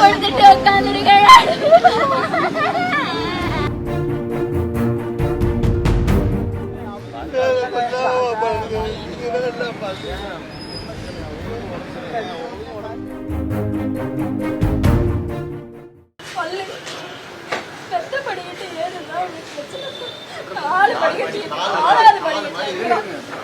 கொடுத்துட்டு உட்காந்துருக்க நாலு படிக்கட்டு நாலாவது படிக்கட்டு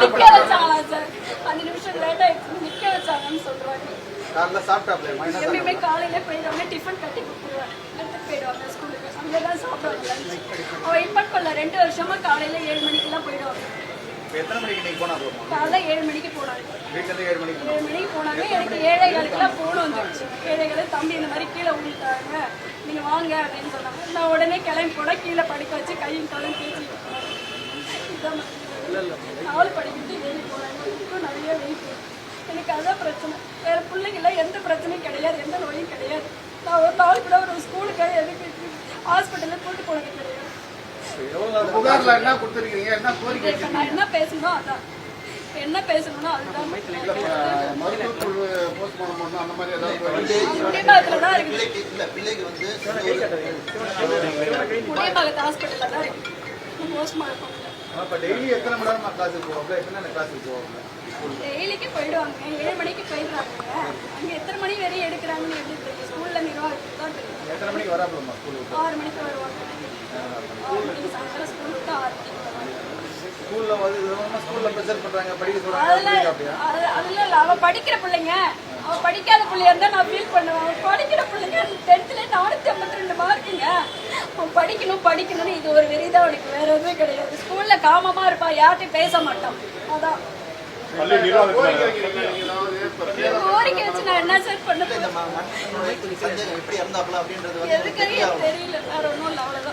நிக்க வச்சாங்களா சார் அஞ்சு நிமிஷம் லேட் ஆயிடுச்சு நிக்க வச்சாங்கன்னு சொல்றாங்க காலைல சாப்பிட்டாப்லையா என்ன எப்பயுமே காலையில போயிடுவாங்க டிஃபன் கட்டி எடுத்துட்டு போயிடுவாங்க ஸ்கூலுக்கு அங்கதான் சாப்பிடுவாங்க லஞ்ச் அவன் இன்பார்ட் பண்ணல ரெண்டு வருஷமா காலையில ஏழு மணிக்கெல்லாம் போயிடுவாங்க எத்தனை மணிக்கு போனா போதுமா காலைல ஏழு மணிக்கு போனாங்க. ஏழு மணிக்கு ஏழு மணிக்கு போனாங்க எனக்கு ஏழை காலுக்குலாம் ஃபோன் வந்துருச்சு ஏழை காலு தம்பி இந்த மாதிரி கீழே விழுந்துட்டாங்க நீங்க வாங்க அப்படின்னு சொன்னாங்க நான் உடனே கிளம்பி போட கீழே படிக்க வச்சு கையும் காலும் தேய்ச்சிட்டு நாலு படிக்கிட்டு ஏறி போனாங்க இன்னும் நிறைய வெயிட் எனக்கு அதான் பிரச்சனை. வேற பிள்ளைங்களாம் எந்த பிரச்சனையும் கிடையாது. எந்த நோயும் கிடையாது. நான் ஒரு நாள் கூட ஒரு ஸ்கூலுக்காக எதுக்கு ஹாஸ்பிட்டலில் கூட்டு போனது கிடையாது. என்ன கோரிக்கை என்ன பேசணும் அதான். என்ன பேசணும்னா அதுதான். முடியபாகத்தில் தான் வந்து முடியபாகத்து ஹாஸ்பிட்டலில் தான் இருக்குது போஸ்ட்மார்ட்டம் டெய்லிக்கு போயிடுவாங்க. ஏழு மணிக்கு போயிடுறாங்க. அங்கே எத்தனை மணி வரையும் எடுக்கிறாங்கன்னு எப்படி தெரியும்? ஸ்கூலில் நிர்வாகத்துக்கு தான் தெரியும் ஆறு மணிக்கு வருவாங்க. ஆறு மணிக்கு சாயங்காலம் ஸ்கூல் விட்டு ஆறு மணிக்கு ஸ்கூல்ல வந்து ஸ்கூல்ல ப்ரெஷர் பண்றாங்க படிக்க சொல்றாங்க அதெல்லாம் அப்படியா அது- அதெல்லாம் இல்லை. அவள் படிக்கிற பிள்ளைங்க அவள் படிக்காத பிள்ளையா இருந்தா நான் ஃபீல் பண்ணுவேன். படிக்கிற பிள்ளைங்க டென்த்தில் நானூற்றி ஐம்பத்தி ரெண்டு மார்க்குங்க அவன் படிக்கணும் படிக்கணும்னு இது ஒரு வெறிதான் அவனுக்கு வேற எதுவுமே கிடையாது. ஸ்கூலில் காமமாக இருப்பா யார்கிட்டயும் பேச மாட்டான். அதான். கோரிக்கை வச்சு நான் என்ன சார் பண்ண தெரியல வேற ஒன்றும் இல்லை அவ்வளோதான்